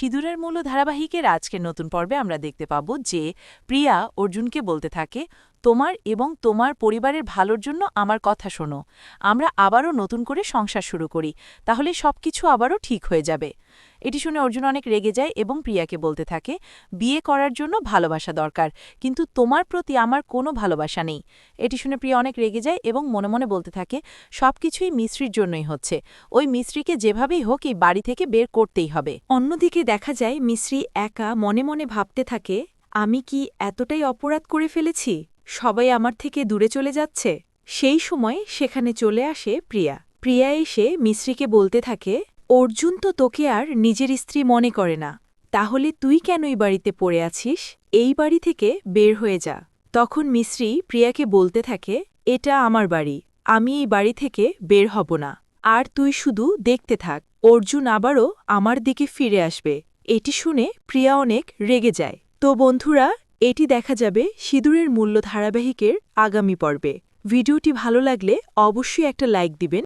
সিঁদুরের মূল ধারাবাহিকের আজকের নতুন পর্বে আমরা দেখতে পাব যে প্রিয়া অর্জুনকে বলতে থাকে, তোমার এবং তোমার পরিবারের ভালোর জন্য আমার কথা শোনো। আমরা আবারও নতুন করে সংসার শুরু করি। তাহলে সব কিছু আবারও ঠিক হয়ে যাবে। এটি শুনে অর্জুন অনেক রেগে যায় এবং প্রিয়াকে বলতে থাকে, বিয়ে করার জন্য ভালোবাসা দরকার, কিন্তু তোমার প্রতি আমার কোনো ভালোবাসা নেই। এটি শুনে প্রিয়া অনেক রেগে যায় এবং মনে মনে বলতে থাকে, সবকিছুই মিশ্রির জন্যই হচ্ছে। ওই মিশ্রিকে যেভাবেই হোক এই বাড়ি থেকে বের করতেই হবে। অন্যদিকে দেখা যায়, মিশ্রি একা মনে মনে ভাবতে থাকে, আমি কি এতটাই অপরাধ করে ফেলেছি? সবাই আমার থেকে দূরে চলে যাচ্ছে? সেই সময় সেখানে চলে আসে প্রিয়া। প্রিয়া এসে মিশ্রিকে বলতে থাকে অর্জুন তো তোকে আর নিজের স্ত্রী মনে করে না। তাহলে তুই কেন এই বাড়িতে পড়ে আছিস? এই বাড়ি থেকে বের হয়ে যা। তখন মিস্ত্রি প্রিয়াকে বলতে থাকে, এটা আমার বাড়ি। আমি এই বাড়ি থেকে বের হব না। আর তুই শুধু দেখতে থাক। অর্জুন আবারও আমার দিকে ফিরে আসবে। এটি শুনে প্রিয়া অনেক রেগে যায়। তো বন্ধুরা, এটি দেখা যাবে সিঁদুরের মূল্য ধারাবাহিকের আগামী পর্বে। ভিডিওটি ভালো লাগলে অবশ্যই একটা লাইক দিবেন।